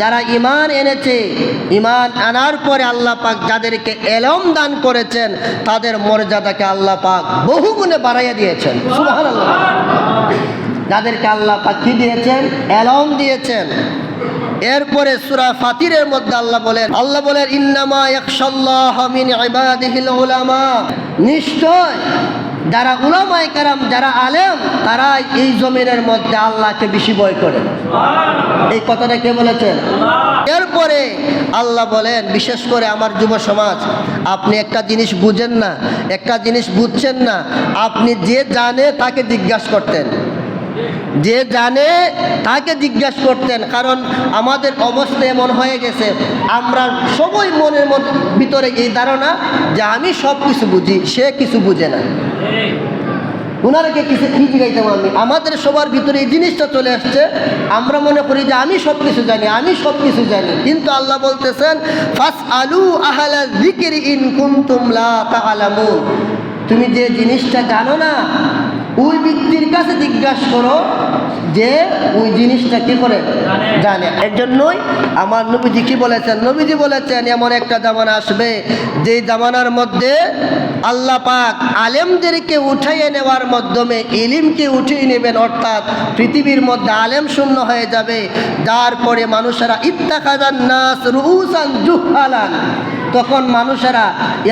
যারা ইমান এনেছে ইমান আনার পরে আল্লাহ পাক যাদেরকে এলম দান করেছেন, তাদের মর্যাদাকে আল্লাহ পাক বহু গুণে বাড়াইয়া দিয়েছেন। যাদেরকে আল্লাহ পাক কি দিয়েছেন? এলম দিয়েছেন। এরপরে সুরা ফাতিরের মধ্যে আল্লাহ বলেন আল্লাহ বলেন, ইন্নামা ইয়াখশাল্লাহ মিন ইবাদিহিল উলামা। নিশ্চয় যারা উলামায় কারাম, যারা আলেম তারা এই জমিনের মধ্যে আল্লাহকে বেশি বয় করে। এই কথাটা কে বলেছেন? এরপরে আল্লাহ বলেন, বিশেষ করে আমার যুব সমাজ, আপনি একটা জিনিস বুঝেন না, একটা জিনিস বুঝছেন না, আপনি যে জানে তাকে জিজ্ঞাসা করতেন। যে জানে তাকে জিজ্ঞাসা করতেন, কারণ আমাদের অবস্থা এমন হয়ে গেছে, আমরা সবাই মনের ভিতরে এই ধারণা যে আমি সব কিছু বুঝি, সে কিছু বুঝে না। ওনারকে কিছু কি জিগাইতাম আমি? আমাদের সবার ভিতরে এই জিনিসটা চলে আসছে, আমরা মনে করি যে আমি সব কিছু জানি, আমি সব কিছু জানি, কিন্তু আল্লাহ বলতেছেন ফাস আলু আহালা জিকির ইন কুনতুম লা তাআলামুন। তুমি যে জিনিসটা জানো না ওই ব্যক্তির কাছে জিজ্ঞাসা করো যে ওই জিনিসটা কি করে? জানে। এর জন্যই আমার নবীজি কি বলেছেন? নবীজি বলেছেন এমন একটা জামানা আসবে যেই জামানার মধ্যে আল্লাহ পাক আলেমদেরকে উঠাইয়ে নেওয়ার মাধ্যমে ইলিমকে উঠিয়ে নেবেন অর্থাৎ পৃথিবীর মধ্যে আলেম শূন্য হয়ে যাবে। যার পরে মানুষেরা ইত্তাখাজান নাস রুহুসান জুহালান তখন মানুষেরা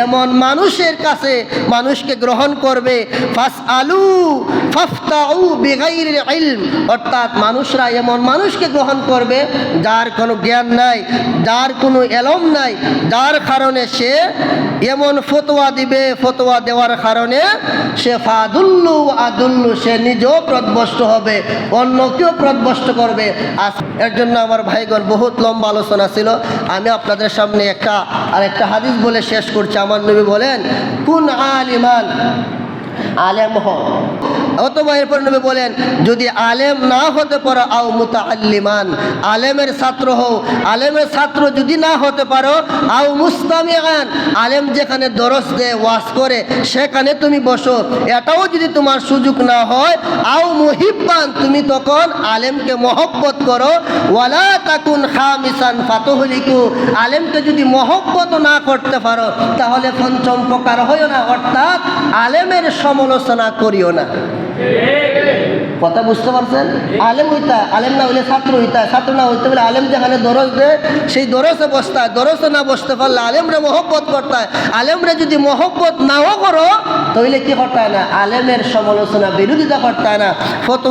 এমন মানুষের কাছে মানুষকে গ্রহণ করবে ফাস আলু অর্থাৎ মানুষরা এমন মানুষকে গ্রহণ করবে যার কোনো জ্ঞান নাই, যার কোনো এলম নাই, যার কারণে সে এমন ফতোয়া দিবে, ফতোয়া দেওয়ার কারণে সে ফাদুল্লু আদুল্লু, সে নিজেও প্রদবষ্ট হবে, অন্যকেও প্রদবষ্ট করবে। এর জন্য আমার ভাইগণ বহুত লম্বা আলোচনা ছিল। আমি আপনাদের সামনে একটা আর একটা হাদিস বলে শেষ করছে। আমার নবী বলেন কোন আলিমান? আলেম হ অথবা এরপর নবী বলেন, যদি আলেম না হতে পারো, আও মুতাআল্লিমান, আলেমের ছাত্র হও। আলেমের ছাত্র যদি না হতে পারো, আও মুস্তামিআন, আলেম যেখানে দরস দেয়, ওয়াজ করে, সেখানে তুমি বসো। এটাও যদি তোমার সুযোগ না হয়, আও মুহিব্বান, তুমি তখন আলেমকে মহব্বত করো। ওয়ালা তাকুন খামিসান ফাতহলিকু, আলেমকে যদি মহব্বত না করতে পারো, তাহলে পঞ্চম প্রকার হইও না, অর্থাৎ আলেমের সমালোচনা করিও না। কথা বুঝতে পারছেন? আলেম হইতা, আলেম না হইলে ছাত্র হইতা, ছাত্র না হইতে বলে আলেম যেখানে দরজ দেয় সেই দরসে বসতা দরসে না বসতে পারলে আলেমরে মহব্বত করতায়। আলেমরে যদি মহব্বত নাও করো, তাহলে কি করতায় না? আলেমের সমালোচনা, বিরোধিতা করতায় না। ফতো